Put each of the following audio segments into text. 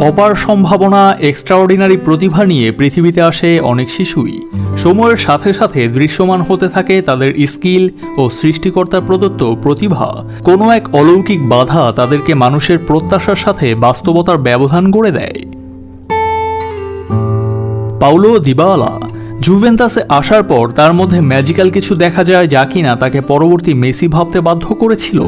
অপার সম্ভাবনা এক্সট্রাঅর্ডিনারি প্রতিভা নিয়ে পৃথিবীতে আসে অনেক শিশুই। সময়ের সাথে সাথে দৃশ্যমান হতে থাকে তাদের স্কিল ও সৃষ্টিকর্তার প্রদত্ত প্রতিভা। কোনো এক অলৌকিক বাধা তাদেরকে মানুষের প্রত্যাশার সাথে বাস্তবতার ব্যবধান গড়ে দেয়। পাউলো দিবালা জুভেন্তাসে আসার পর তার মধ্যে ম্যাজিক্যাল কিছু দেখা যায় যা কিনা তাকে পরবর্তী মেসি ভাবতে বাধ্য করেছিল।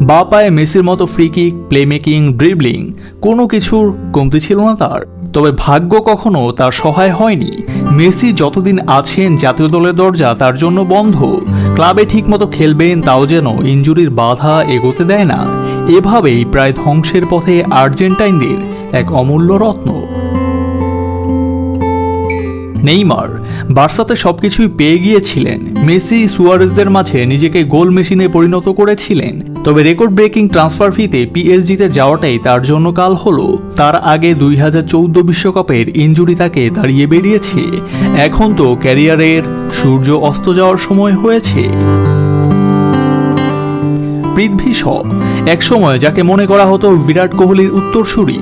বা পায়ে মেসির মতো ফ্রি কিক প্লেমেকিং ড্রিবলিং কোনো কিছুর কমতি ছিল না তার। তবে ভাগ্য কখনো তার সহায় হয়নি। মেসি যতদিন আছেন, জাতীয় দলের দরজা তার জন্য বন্ধ। ক্লাবে ঠিকমতো খেলবেন তাও যেন ইঞ্জুরির বাধা এগোতে দেয় না। এভাবেই প্রায় ধ্বংসের পথে আর্জেন্টাইনদের এক অমূল্য রত্ন। নেইমার, বার্সাতে সবকিছুই পেয়ে গিয়েছিলেন। মেসি সুয়ারেজদের মাঝে নিজেকে গোল মেশিনে পরিণত করেছিলেন। তবে রেকর্ড ব্রেকিং ট্রান্সফার ফিতে পিএসজিতে যাওয়াটাই তার জন্য কাল হলো। তার আগে দুই হাজার চৌদ্দ বিশ্বকাপের ইঞ্জুরি তাকে দাঁড়িয়ে বেরিয়েছে এখন তো ক্যারিয়ারের সূর্য অস্ত যাওয়ার সময় হয়েছে। পৃথ্বী শ একসময় যাকে মনে করা হতো বিরাট কোহলির উত্তরসূরি,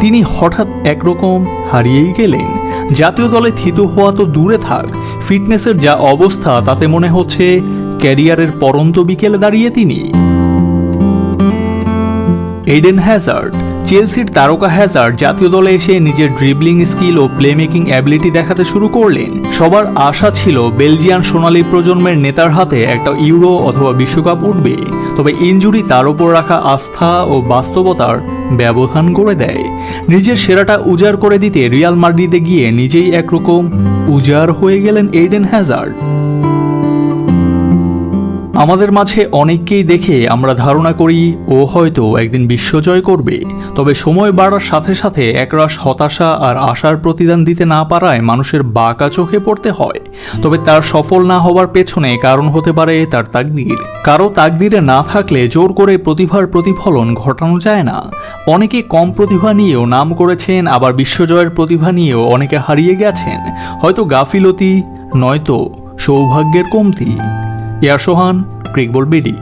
তিনি হঠাৎ একরকম হারিয়েই গেলেন। জাতীয় দলে থিতু হওয়া তো দূরে থাক। ফিটনেসের যা অবস্থা, তাতে মনে হচ্ছে ক্যারিয়ারের পরন্ত বিকেলে দাঁড়িয়ে তিনি। এডেন হ্যাজার্ড চেলসির তারকা হ্যাজার্ড জাতীয় দলে এসে নিজের ড্রিবলিং স্কিল ও প্লেমেকিং অ্যাবিলিটি দেখাতে শুরু করলেন। সবার আশা ছিল বেলজিয়ান সোনালী প্রজন্মের নেতার হাতে একটা ইউরো অথবা বিশ্বকাপ উঠবে। তবে ইনজুরি তার উপর রাখা আস্থা ও বাস্তবতার ব্যবধান করে দেয়। নিজের সেরাটা উজাড় করে দিতে রিয়াল মাদ্রিদে গিয়ে নিজেই একরকম উজাড় হয়ে গেলেন এইডেন হ্যাজার্ড। আমাদের মাঝে অনেককেই দেখে আমরা ধারণা করি ও হয়তো একদিন বিশ্বজয় করবে। তবে সময় বাড়ার সাথে সাথে একরাশ হতাশা আর আশার প্রতিদান দিতে না পারায় মানুষের বাঁকা চোখে পড়তে হয়। তবে তার সফল না হওয়ার পেছনে কারণ হতে পারে তার তাকদির। কারও তাকদিরে না থাকলে জোর করে প্রতিভার প্রতিফলন ঘটানো যায় না। অনেকে কম প্রতিভা নিয়েও নাম করেছেন, আবার বিশ্বজয়ের প্রতিভা নিয়েও অনেকে হারিয়ে গেছেন। হয়তো গাফিলতি, নয়তো সৌভাগ্যের কমতি। এয়ার সোহান ক্রিকবল বিডি।